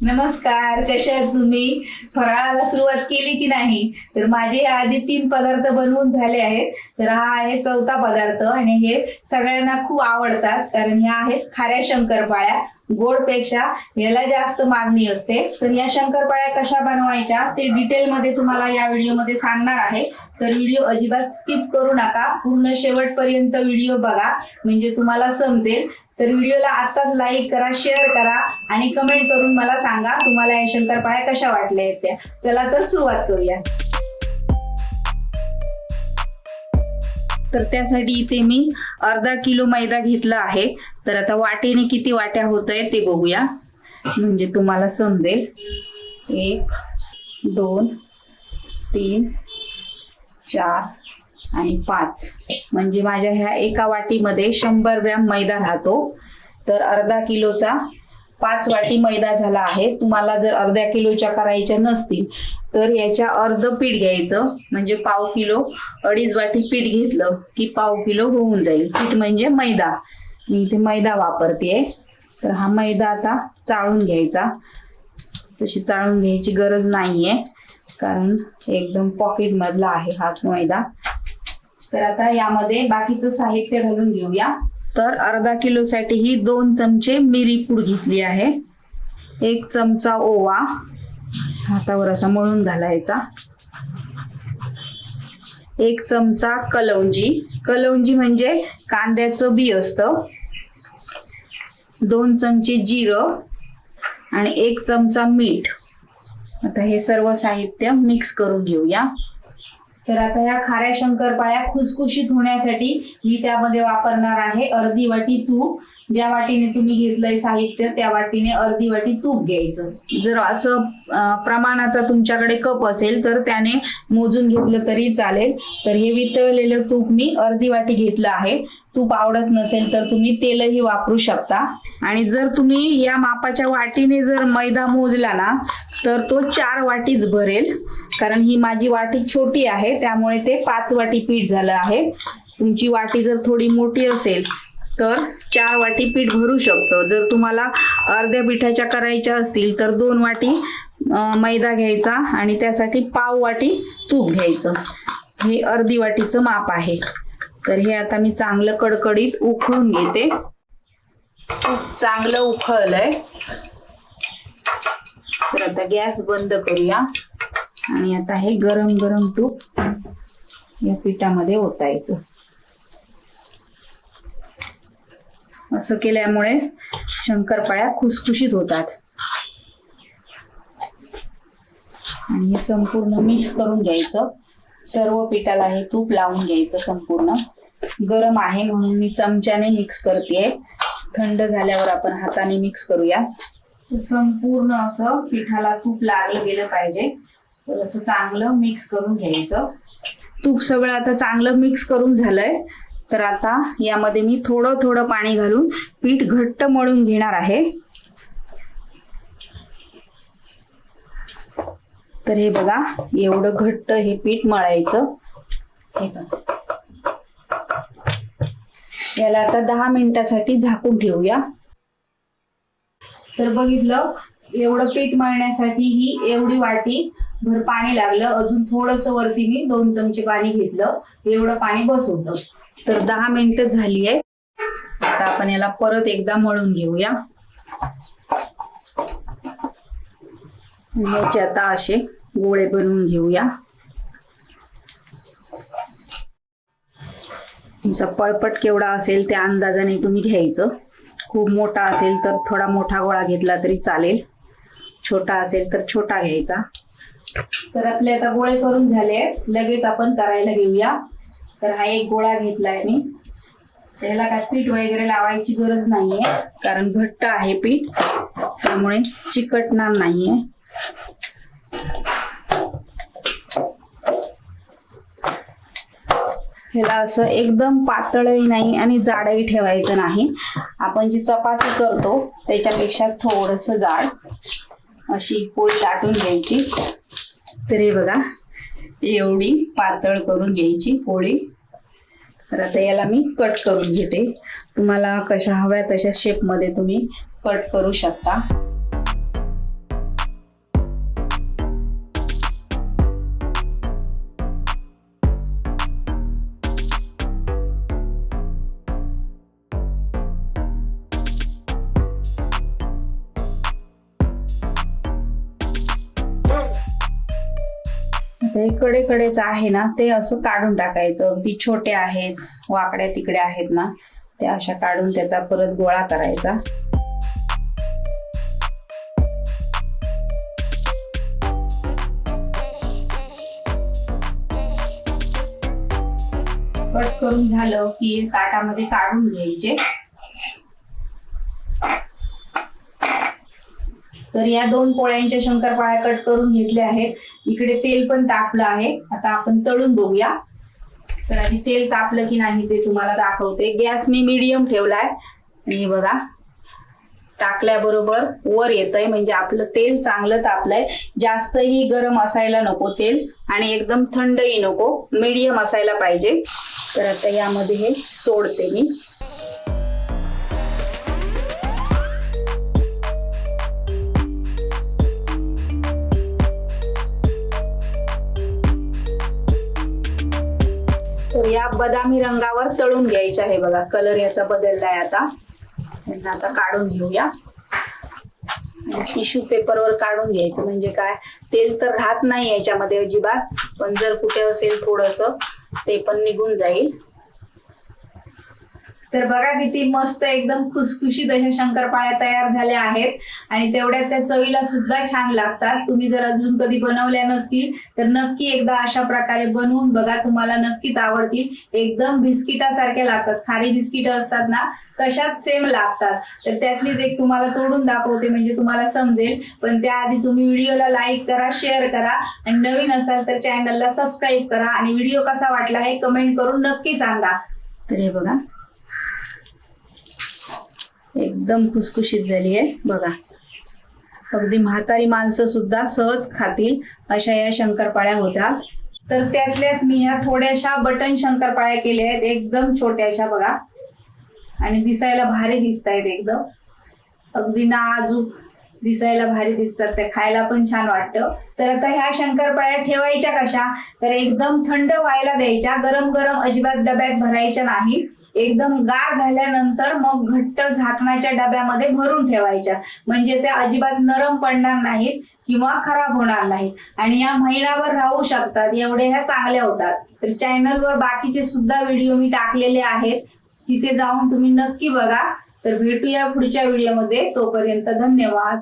नमस्कार कशा तुम्ही? फराळाला सुरुवात केली की नाही? तर माझे आधी तीन पदार्थ बनवून झाले आहेत. तर हा आहे चौथा पदार्थ आणि हे सगळ्यांना खूप आवडतात. कारण ह्या आहेत खाऱ्या शंकरपाळ्या. गोडपेक्षा याला जास्त मागणी असते. तर या शंकरपाळ्या कशा बनवायच्या ते डिटेलमध्ये तुम्हाला या व्हिडिओमध्ये सांगणार आहे. तर व्हिडिओ अजिबात स्किप करू नका. पूर्ण शेवटपर्यंत व्हिडिओ बघा. म्हणजे तुम्हाला समजेल. तर व्हिडिओला आताच लाईक करा शेअर करा आणि कमेंट करून मला सांगा तुम्हाला या शंकरपाळ्या कशा वाटल्या आहेत त्या. चला तर सुरुवात करूया. तर त्यासाठी इथे मी अर्धा किलो मैदा घेतला आहे. तर आता वाटेने किती वाट्या होत आहे ते बघूया. म्हणजे तुम्हाला समजेल. एक दोन तीन चार आणि पाच. म्हणजे माझ्या ह्या एका वाटीमध्ये शंभर ग्रॅम मैदा राहतो. तर अर्धा किलोचा पाच वाटी मैदा झाला आहे. तुम्हाला जर अर्ध्या किलोच्या करायच्या नसतील तर याच्या अर्ध पीठ घ्यायचं. म्हणजे पाव किलो अडीच वाटी पीठ घेतलं की पाव किलो होऊन जाईल. पीठ म्हणजे मैदा. मी इथे मैदा वापरते तर हा मैदा आता चाळून घ्यायचा. तशी चाळून घ्यायची गरज नाहीये कारण एकदम पॉकेट मधला आहे हा मैदा. तर आता यामध्ये बाकीचं साहित्य घालून घेऊया. तर अर्धा किलो साठी ही दोन चमचे मिरी पूड घेतली आहे. एक चमचा ओवा हातावर असा मळून घालायचा. एक चमचा कलौंजी कलौंजी म्हणजे कांद्याचं बी असतं. दोन चमचे जिरं आणि एक चमचा मीठ. आता हे सर्व साहित्य मिक्स करून घेऊया. तर आता ह्या खाऱ्या शंकरपाळ्या खुसखुशीत होण्यासाठी मी त्यामध्ये वापरणार आहे अर्धी वाटी तूप. ज्या वाटीने तुम्ही घेतलंय साहित्य त्या वाटीने अर्धी वाटी तूप घ्यायचं. जर असं प्रमाणाचा तुमच्याकडे कप असेल तर त्याने मोजून घेतलं तरी चालेल. तर हे वितळलेलं तूप मी अर्धी वाटी घेतलं आहे. तूप आवडत नसेल तर तुम्ही तेलही वापरू शकता. आणि जर तुम्ही या मापाच्या वाटीने जर मैदा मोजला ना तर तो चार वाटीच भरेल. कारण ही माझी वाटी छोटी आहे त्यामुळे ते पाच वाटी पीठ झालं आहे. तुमची वाटी जर थोडी मोठी असेल तर चार वाटी पीठ भरू शकतं. जर तुम्हाला अर्ध्या पिठाच्या करायच्या असतील तर दोन वाटी मैदा घ्यायचा आणि त्यासाठी पाव वाटी तूप घ्यायचं. हे अर्धी वाटीचं माप आहे. तर हे आता मी चांगलं कडकडीत उकळून घेते. तूप चांगलं उकळलंय तर आता गॅस बंद करूया. आणि आता हे गरम गरम तूप या पिठामध्ये ओतायचं. असं केल्यामुळे शंकरपाळ्या खुसखुशीत होतात. आणि हे संपूर्ण मिक्स करून घ्यायचं. सर्व पिठाला हे तूप लावून घ्यायचं संपूर्ण. गरम आहे म्हणून मी चमच्याने मिक्स करते थंड झाल्यावर आपण हाताने मिक्स करूया. संपूर्ण असं पिठाला तूप लागलं गेलं पाहिजे. तर असं चांगलं मिक्स करून घ्यायचं. तूप सगळं आता चांगलं मिक्स करून झालंय. तर आता यामध्ये मी थोडं थोडं पाणी घालून पीठ घट्ट मळून घेणार आहे. तर हे बघा एवढं घट्ट हे पीठ मळायचं. हे बघा. याला आता दहा मिनिटासाठी झाकून ठेवूया. तर बघितलं एवढं पीठ मळण्यासाठी ही एवढी वाटी भर पाणी लागलं. अजून थोडस वरती मी दोन चमचे पाणी घेतलं. एवढं पाणी बसवलं तर दहा मिनिटं झाली आहे आता आपण याला परत एकदा मळून घेऊया. याचे आता असे गोळे बनवून घेऊया. तुमचा पळपट केवढा असेल त्या अंदाजाने तुम्ही घ्यायचं. खूप मोठा असेल तर थोडा मोठा गोळा घेतला तरी चालेल. छोटा असेल तर छोटा घ्यायचा. तर आपले आता गोळे करून झाले लगेच आपण करायला घेऊया. तर हा एक गोळा घेतलाय मी. त्याला काय पीठ वगैरे लावायची गरज नाहीये कारण घट्ट आहे पीठ. त्यामुळे चिकटणार नाहीये. ह्याला असं एकदम पातळही नाही आणि जाडही ठेवायचं नाही. आपण जी चपाती करतो त्याच्यापेक्षा थोडस जाड अशी पोळी लाटून घ्यायची. तर हे बघा. एवढी पातळ करून घ्यायची पोळी. तर आता याला मी कट करून घेते. तुम्हाला कशा हव्या तशा शेपमध्ये तुम्ही कट करू शकता. हे कडेकडेच आहे ना ते असं काढून टाकायचं. अगदी छोटे आहेत वाकड्या तिकडे आहेत ना त्या अशा काढून त्याचा परत गोळा करायचा. कट करून झालं की ताटामध्ये काढून घ्यायचे. तर या दोन पोळ्यांच्या शंकरपाळ्या कट करून घेतल्या आहेत. इकडे तेल पण तापलं आहे. आता आपण तळून बघूया. तर आधी तेल तापलं की नाही ते तुम्हाला दाखवते. गॅस मी मिडियम ठेवलाय. आणि बघा टाकल्याबरोबर वर येतंय. म्हणजे आपलं तेल चांगलं तापलंय. जास्तही गरम असायला नको तेल. आणि एकदम थंडही नको. मीडियम असायला पाहिजे. तर आता यामध्ये हे सोडते मी. या बदामी रंगावर तळून घ्यायचे आहे बघा. कलर याचा बदललाय आता. यांना आता काढून घेऊया. टिश्यू पेपरवर काढून घ्यायचं. म्हणजे काय? तेल तर राहत नाही याच्यामध्ये अजिबात. पण जर कुठे असेल थोडस ते पण निघून जाईल. तर बघा किती मस्त एकदम खुसखुशीत अशा शंकरपाळ्या तयार झाल्या आहेत. आणि तेवढ्या त्या चवीला सुद्धा छान लागतात. तुम्ही जर अजून कधी बनवल्या नसतील तर नक्की एकदा अशा प्रकारे बनवून बघा तुम्हाला नक्कीच आवडतील. एकदम बिस्किटासारख्या लागतात. खारी बिस्किट असतात ना तशाच सेम लागतात. तर त्यातलीच एक तुम्हाला तोडून दाखवते म्हणजे तुम्हाला समजेल. पण त्याआधी तुम्ही व्हिडिओला लाईक करा शेअर करा. आणि नवीन असाल तर चॅनलला सबस्क्राईब करा. आणि व्हिडिओ कसा वाटला हे कमेंट करून नक्की सांगा. तर हे बघा. एकदम खुसखुशीत झाली आहे. बघा. अगदी म्हातारी माणसं सुद्धा सहज खातील अशा या शंकरपाळ्या होत्या. तर त्यातल्याच मी ह्या थोड्याशा बटन शंकरपाळ्या केल्या आहेत. एकदम छोट्याशा बघा. आणि दिसायला भारी दिसत आहेत एकदम. अगदी नाजूक दिसायला भारी दिसतात त्या. खायला पण छान वाटतं. तर आता ह्या शंकरपाळ्या ठेवायच्या कशा? तर एकदम थंड व्हायला द्यायच्या. गरम गरम अजिबात डब्यात भरायच्या नाही. एकदम गार झाल्यानंतर मग घट्ट झाकणाच्या डब्यामध्ये भरून ठेवायच्या. म्हणजे त्या अजिबात नरम पडणार नाहीत किंवा खराब होणार नाहीत. आणि या महिनाभर राहू शकतात एवढे ह्या चांगल्या होतात. तर चॅनलवर बाकीचे सुद्धा व्हिडिओ मी टाकलेले आहेत. तिथे जाऊन तुम्ही नक्की बघा. तर भेटूया पुढच्या व्हिडिओमध्ये तोपर्यंत धन्यवाद.